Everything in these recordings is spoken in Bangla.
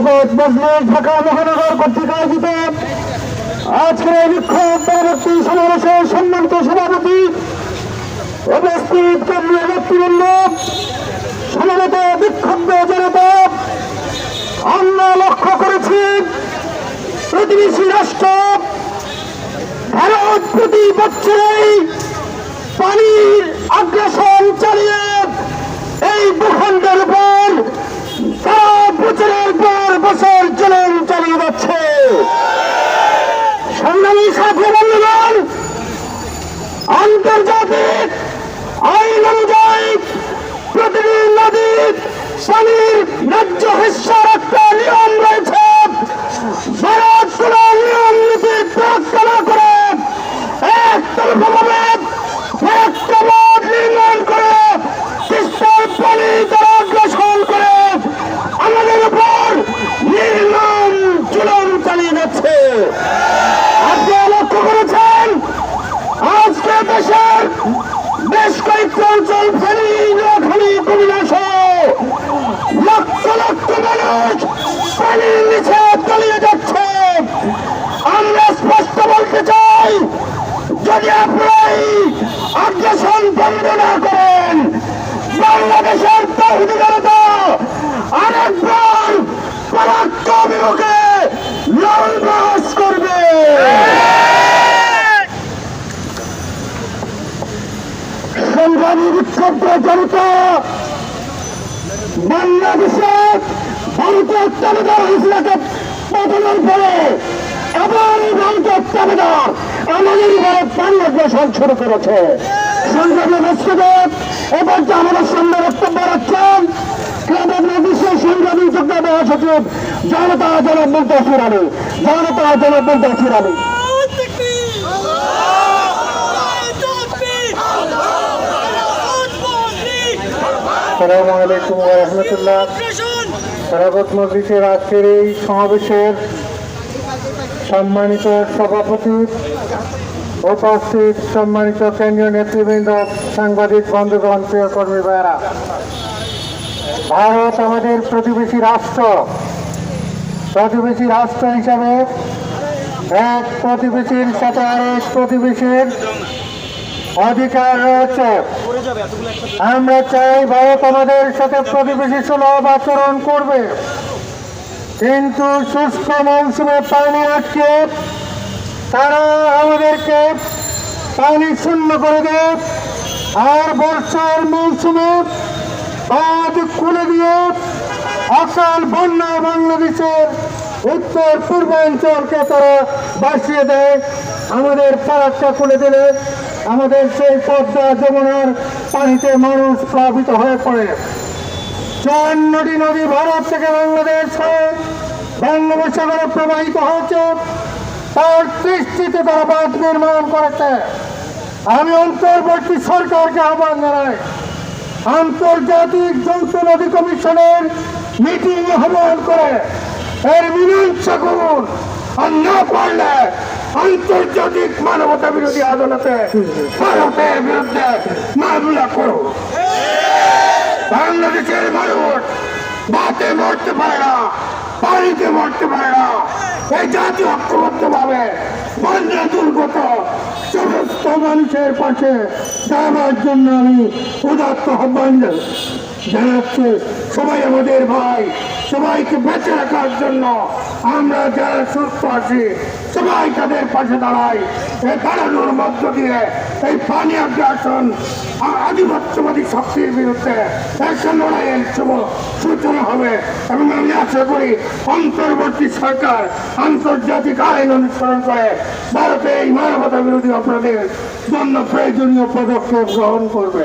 খেলাফত মজলিস ঢাকা মহানগর কর্তৃক আয়োজিত আজকের এই বিক্ষোভ পরবর্তী সমাবেশের সম্মানিত সভাপতি, উপস্থিত কেন্দ্রীয় নেতৃবৃন্দ, সমাবেত বিক্ষুব্ধ জনতা, আমরা লক্ষ্য করেছি প্রতিবেশী রাষ্ট্র ভারত প্রতি বছরেই পানির আগ্রাসন চালিয়ে এই ভূখণ্ডের উপর তারা বছরের পর বছর চলন চালিয়ে যাচ্ছে। সংগ্রামী সাথী বন্ধুগণ, আন্তর্জাতিক আইন অনুযায়ী প্রতিটি নদীর পানির ন্যায্য হিস্সার একটা নিয়ম রয়েছে। নিয়ম না করে একতরফাভাবে একটা বাঁধ নির্মাণ করে তিস্তার পানি তারা অগ্রসর করে আমাদের উপর নির্মম চুলন চালিয়ে যাচ্ছে আপনারা লক্ষ্য করেছেন আজকে দেশের অঞ্চল ফেরি নোয়াখালী কুমিল্লা সহ লক্ষ লক্ষ মানুষ পানির নিচে তলিয়ে যাচ্ছে। আমরা স্পষ্ট বলতে চাই, যদি আপনারা আগ্রাসন বন্ধ না করেন, বাংলাদেশের তৌহিদি জনতা আরেকবার পরাক্রম লড়বাস করবে। সংগ্রামী বিক্ষুব্ধ জনতা, বাংলাদেশে ভারতের তাবেদার ইসলাকে পতনের পরে আবার ভারতের তাবেদার আমাদের পানি অগ্রসর শুরু করেছে। সংগ্রামী বস্তুদেব এবার যে আমাদের সামনে বক্তব্য রাখছেন বিশ্বের সংগ্রামী যুগ্ম মহাসচিব জনতা জনক মুন্তাসির আলী জনতা জনক মুন্তাসির আসসালামু আলাইকুম রহমতুল্লাহ। সরাবত মসজিদের আজকের এই সমাবেশের সম্মানিত সভাপতি, উপস্থিত সম্মানিত কেন্দ্রীয় নেতৃবৃন্দ, সাংবাদিক, বন্ধুগণ, প্রিয় কর্মী ভাইয়েরা। ভারত আমাদের প্রতিবেশী রাষ্ট্র। প্রতিবেশী রাষ্ট্র হিসাবে এক প্রতিবেশীর সাথে আরেক প্রতিবেশীর অধিকার রয়েছে। আমরা চাই ভারত আমাদের সাথে প্রতিবেশী সুলভ আচরণ করবে। কিন্তু শুষ্ক মৌসুমে পানি আটকে, তারা আমাদেরকে পানি শূন্য করে দেয় আর বর্ষার মৌসুমে বাঁধ খুলে দিয়ে অকাল বন্যা বাংলাদেশের উত্তর পূর্বাঞ্চলকে তারা বাসিয়ে দেয়। আমাদের ফারাকটা খুলে দিলে আমাদের সেই পদ্মা যমুনার পানিতে মানুষ প্লাবিত হয়ে পড়ে। চুয়ান্নটি নদী ভারত থেকে বাংলাদেশ হয়ে বঙ্গোপসাগরে প্রবাহিত হয়েছে। তার দৃষ্টিতে তারা বাঁধ নির্মাণ করেছে। আমি অন্তর্বর্তী সরকারকে আহ্বান জানাই। আন্তর্জাতিক যৌথ নদী কমিশনের মিটিং আহ্বান করে। এর মীমাংসা করুন আর না পারলে আন্তর্জাতিক মানবতা বিরোধী আদালতে ভারতের বিরুদ্ধে মামলা করো বাংলাদেশের মানুষ বাতে মরতে পারে না পানিতে মরতে পারে না এই জাতি ঐক্যবদ্ধ ভাবে বন্যা দুর্গত সমস্ত মানুষের পাশে দাঁড়াবার জন্য আমি উদাত্ত আহ্বান। জানাচ্ছি সবাই আমাদের ভাই সবাইকে বেঁচে রাখার জন্য আমরা যারা সুস্থ আছি, সবাই তাদের পাশে দাঁড়াই। এই দাঁড়ানোর মধ্য দিয়ে এই পানি আগ্রাসন আধিপত্যবাদী শক্তির বিরুদ্ধে একটা লড়াইয়ের শুভ সূচনা হবে এবং আমি আশা করি অন্তর্বর্তী সরকার আন্তর্জাতিক আইন অনুসরণ করে ভারতে এই মানবতা বিরোধী অপরাধের জন্য প্রয়োজনীয় পদক্ষেপ গ্রহণ করবে।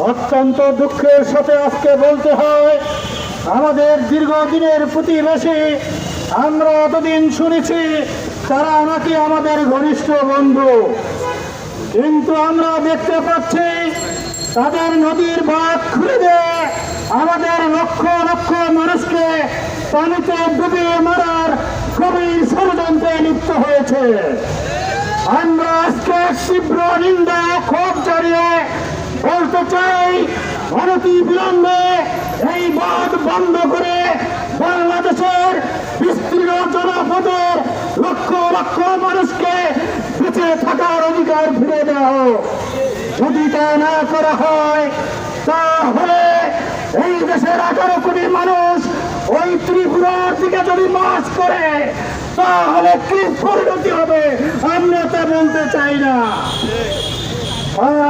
অত্যন্ত দুঃখের সাথে আজকে বলতে হয়, আমাদের দীর্ঘদিনের প্রতিবেশী, আমরা এতদিন শুনেছি তারা নাকি আমাদের ঘনিষ্ঠ বন্ধু। কিন্তু আমরা দেখতে পাচ্ছি তাদের নদীর বাঁধ খুলে দিয়ে আমাদের লক্ষ লক্ষ মানুষকে পানিতে ডুবিয়ে মারার গভীর ষড়যন্ত্রে লিপ্ত হয়েছে। আমরা আজকে তীব্র নিন্দা, ক্ষোভ জানিয়ে বলতে চাই, ভারতী বিলম্বে এই বাঁধ বন্ধ করে বাংলাদেশের বিস্তীর্ণ জনপদের লক্ষ লক্ষ মানুষকে বেঁচে থাকার অধিকার ফিরে দেওয়া হোক। যদি তা না করা হয়, তাহলে এই দেশের আঠারো কোটি মানুষ ওই ত্রিপুরার দিকে যদি মাস করে, তাহলে কি পরিণতি হবে? আমরা তা বলতে চাই না।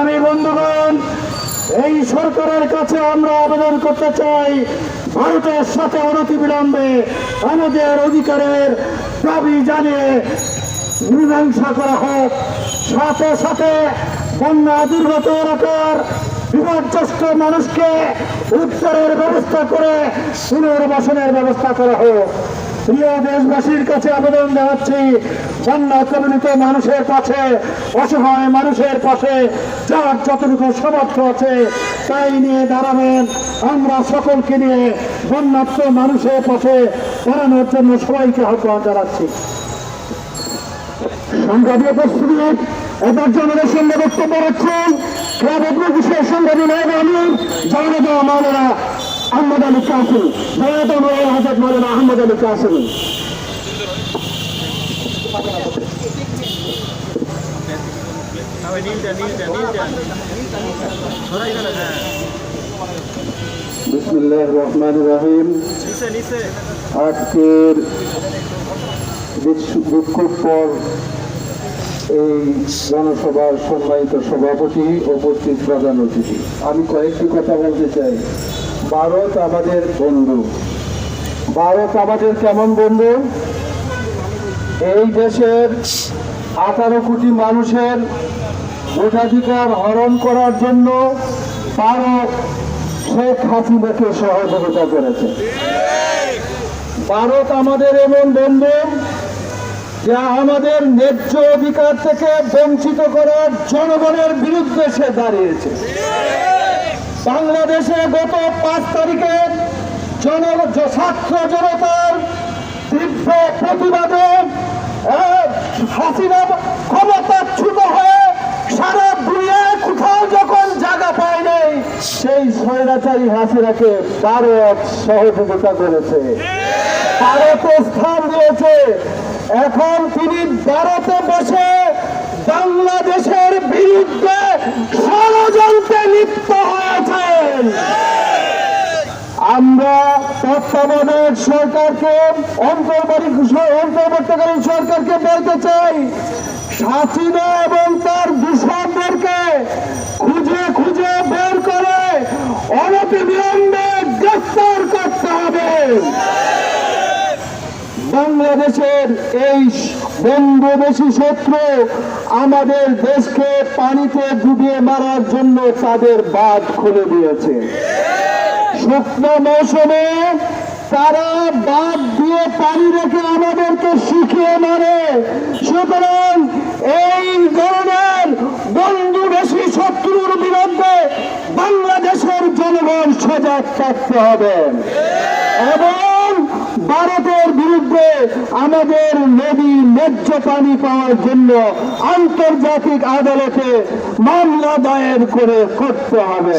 আমি বন্ধুগণ, এই সরকারের কাছে আমরা আবেদন করতে চাই, ভারতের সাথে অনতি বিলম্বে আমাদের অধিকারের দাবি জানিয়ে মীমাংসা করা হোক। সাথে সাথে বন্যা দুর্গত এলাকার বিপর্যস্ত মানুষকে উত্তরের ব্যবস্থা করে পুনর্বাসনের ব্যবস্থা করা হোক। প্রিয় দেশবাসীর কাছে আবেদন জানাচ্ছি কবলিত মানুষের কাছে, অসহায় মানুষের পাশে যার যতটুকু সমর্থ আছে, তাই নিয়ে দাঁড়াবেন। আমরা সকলকে নিয়ে বন্যাত্ম মানুষের পাশে দাঁড়ানোর জন্য সবাইকে আহ্বান জানাচ্ছি। সংগ্রামী উপস্থিতি এবার জনের সঙ্গে বক্তব্য রাখছেন আহমদ আলী কাসিম। রহিম। আজকের বিক্ষো- বিক্ষোভ পর এই জনসভার সম্মানিত সভাপতি উপস্থিত প্রধান অতিথি। আমি কয়েকটি কথা বলতে চাই। ভারত আমাদের বন্ধু। ভারত আমাদের কেমন বন্ধু? এই দেশের আঠারো কোটি মানুষের ভোটাধিকার হরণ করার জন্য ভারত শেখ হাসিনাকে সহযোগিতা করেছে। ভারত আমাদের এমন বন্ধু যা আমাদের ন্যায্য অধিকার থেকে বঞ্চিত করার জনগণের বিরুদ্ধে সে দাঁড়িয়েছে। বাংলাদেশে গত পাঁচ তারিখে জন ছাত্র জনতার তীব্র প্রতিবাদে হাসিনা ক্ষমতাচ্যুত হয়ে সারা দুনিয়ায় কোথাও যখন জায়গা পায় নাই, সেই স্বৈরাচারী হাসিনাকে ভারত সহযোগিতা করেছে। ভারতে স্থান দিয়েছে। এখন তিনি ভারতে বসে বাংলাদেশের বিরুদ্ধে ষড়যন্ত্রে লিপ্ত হয়েছেন। আমরা তত্ত্বাবধায়ক সরকারকে অন্তর্বর্তী অন্তর্বর্তীকালীন সরকারকে বলতে চাই হাসিনা এবং তার দূষণদেরকে খুঁজে খুঁজে বের করে অনতিবিলম্বে গ্রেফতার করতে হবে। বাংলাদেশের এই বন্ধুদেশী শত্রু আমাদের দেশকে পানিতে ডুবিয়ে মারার জন্য তাদের বাদ খুলে দিয়েছে। শুকনো মৌসুমে তারা বাদ দিয়ে পানি রেখে আমাদেরকে শিখিয়ে মারে। সুতরাং এই ধরনের বন্ধু বেশি শত্রুর বিরুদ্ধে বাংলাদেশের জনগণ সজাগ থাকতে হবে। এবং ভারতের বিরুদ্ধে আমাদের নদী ন্যায্য পানি পাওয়ার জন্য আন্তর্জাতিক আদালতে মামলা দায়ের করে করতে হবে।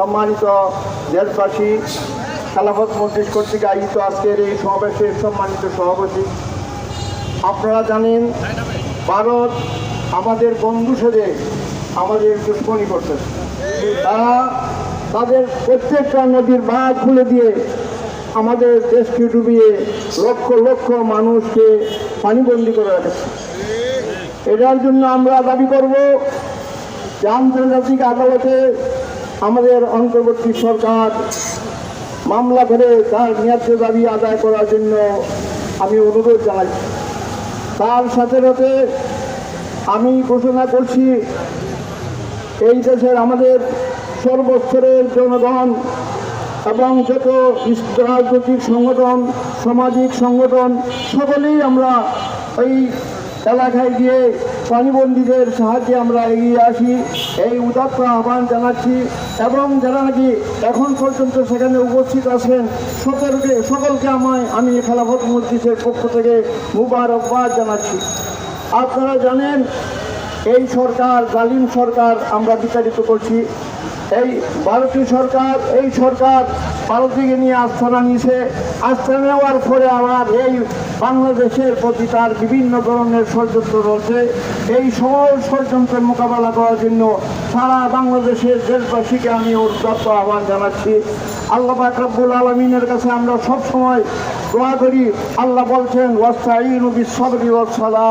সম্মানিত দেশবাসী খেলাফত মন্ত্রী কর্তৃক আয়োজিত আজকের এই সমাবেশের সম্মানিত সভাপতি। আপনারা জানেন, ভারত আমাদের বন্ধু সেজে আমাদের দুশ্মনী করতেছে তারা তাদের প্রত্যেকটা নদীর বাঁধ খুলে দিয়ে আমাদের দেশকে ডুবিয়ে লক্ষ লক্ষ মানুষকে পানিবন্দি করে রেখেছে। এটার জন্য আমরা দাবি করব যে আন্তর্জাতিক আদালতে আমাদের অন্তর্বর্তী সরকার মামলা করে তার ন্যায্য দাবি আদায় করার জন্য আমি অনুরোধ জানাচ্ছি তার সাথে সাথে আমি ঘোষণা করছি, এই দেশের আমাদের সর্বস্তরের জনগণ এবং যত রাজনৈতিক সংগঠন, সামাজিক সংগঠন, সকলেই আমরা এই এলাকায় গিয়ে পানিবন্দীদের সাহায্যে আমরা এগিয়ে আসি। এই উদাত্ত আহ্বান জানাচ্ছি এবং যারা নাকি এখন পর্যন্ত সেখানে উপস্থিত আছেন, সকলকে সকলকে আমায় আমি খেলাফত মসজিদের পক্ষ থেকে মুবারকবাদ জানাচ্ছি। আপনারা জানেন, এই সরকার, জালিম সরকার আমরা বিচারিত করছি। এই ভারতীয় সরকার, এই সরকার ভারতীয়কে নিয়ে আস্থানা নিয়েছে। আস্থা নেওয়ার পরে আবার এই বাংলাদেশের প্রতি তার বিভিন্ন ধরনের ষড়যন্ত্র রয়েছে। এই সকল ষড়যন্ত্রের মোকাবেলা করার জন্য সারা বাংলাদেশের দেশবাসীকে আমি দত্ত আহ্বান জানাচ্ছি। আল্লাহ আকরাবুল আলমিনের কাছে আমরা সব সময় দোয়া করি। আল্লাহ বলছেন ওয়াস্তাইনু বিশ্বরি ওয়াসালা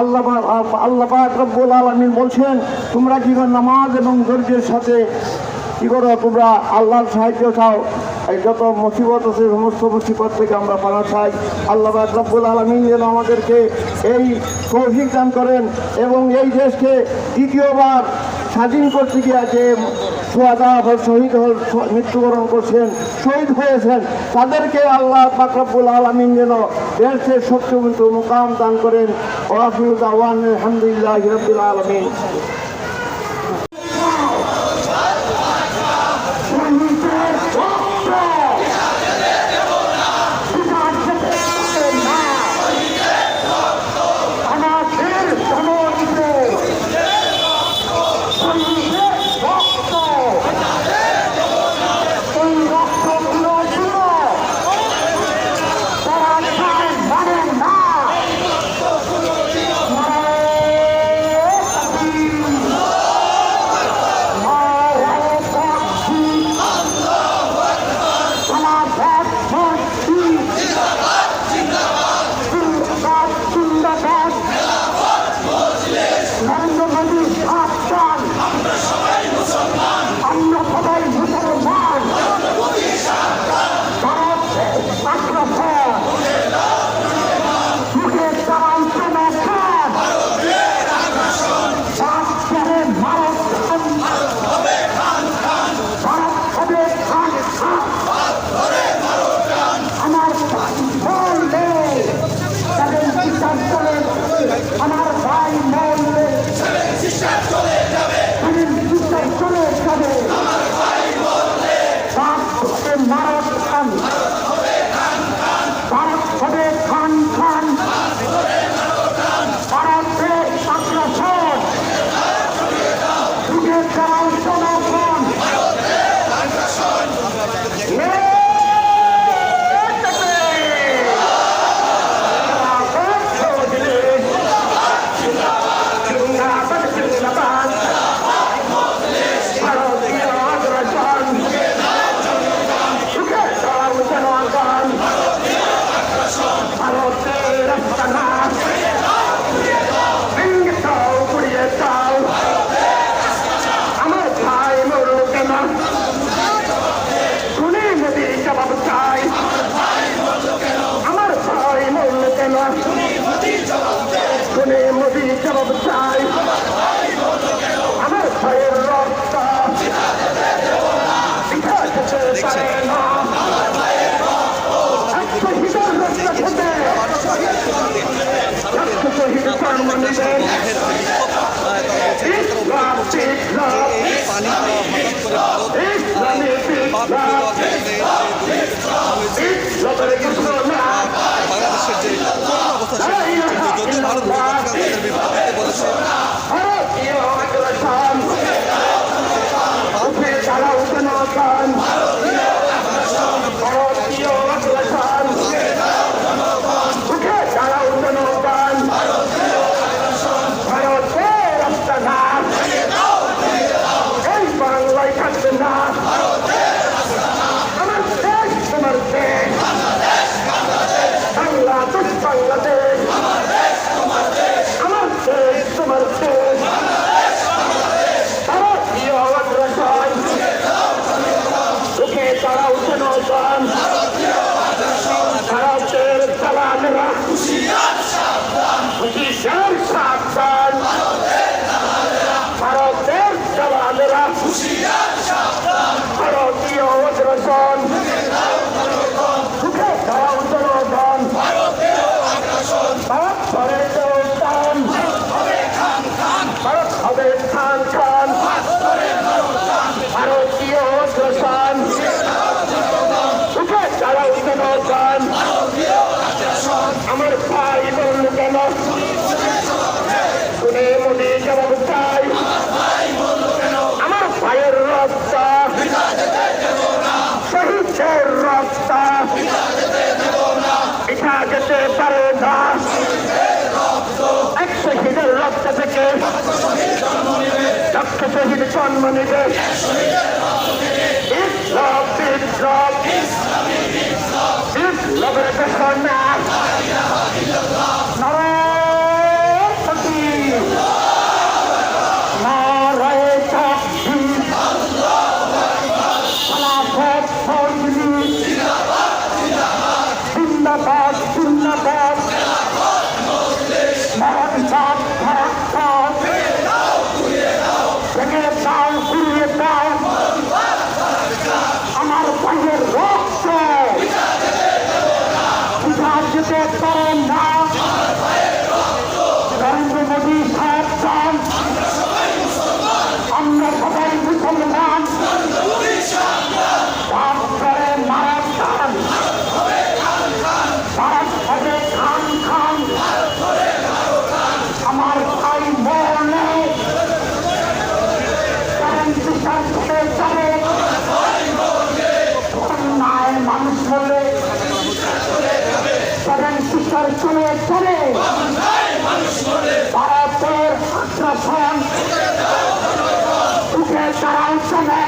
আল্লাহ আল্লাহ রব্বুল আলামিন বলছেন, তোমরা কি নামাজ এবং ধৈর্যের সাথে কি করো? তোমরা আল্লাহর সাহায্য চাও। এই যত মুসিবত আছে, সমস্ত মুসিবত থেকে আমরা পানা চাই। আল্লাহ রব্বুল আলামিন যেন আমাদেরকে এই তৌফিক দান করেন এবং এই দেশকে দ্বিতীয়বার স্বাধীন করতে গিয়ে যে সোয়াদা শহীদ হল মৃত্যুবরণ করছেন, শহীদ হয়েছেন। তাদেরকে আল্লাহ ফাকরাবুল আলমিন যেন দেশের শক্তিমন্ত মোকাম দান করেন। ওরাফিউল আওয়ান আলহামদুলিল্লাহ রবিল আলমিন। যুগে চাও বিপ্লব ইসলামী বিপ্লব ইসলামের ঘোষণা বাংলাদেশের যে অবস্থা সেটা যদিও ভারত তাদের সম্মানীদের বিপ্লব বিপ্লব বিপ্লবের পেশন Bye.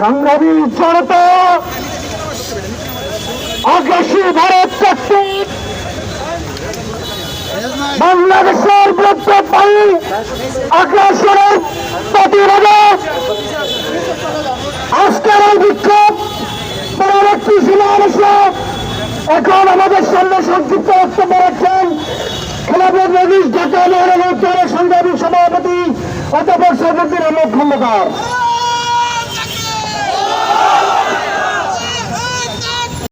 সংগ্রামী জনতা, আগ্রাসী ভারত কর্তৃক বাংলাদেশের বিরুদ্ধে আগ্রাসনের প্রতিরোধে আজকের এই বিক্ষোভ পরবর্তী সমাবেশে এখন আমাদের সামনে সংক্ষিপ্ত বক্তব্য রাখছেন খেলাপুর নদীশ ঢাকা মহানগর সংগ্রামী সভাপতি অধ্যাপক সৈফুদ্দিন আহমদ খন্দকার।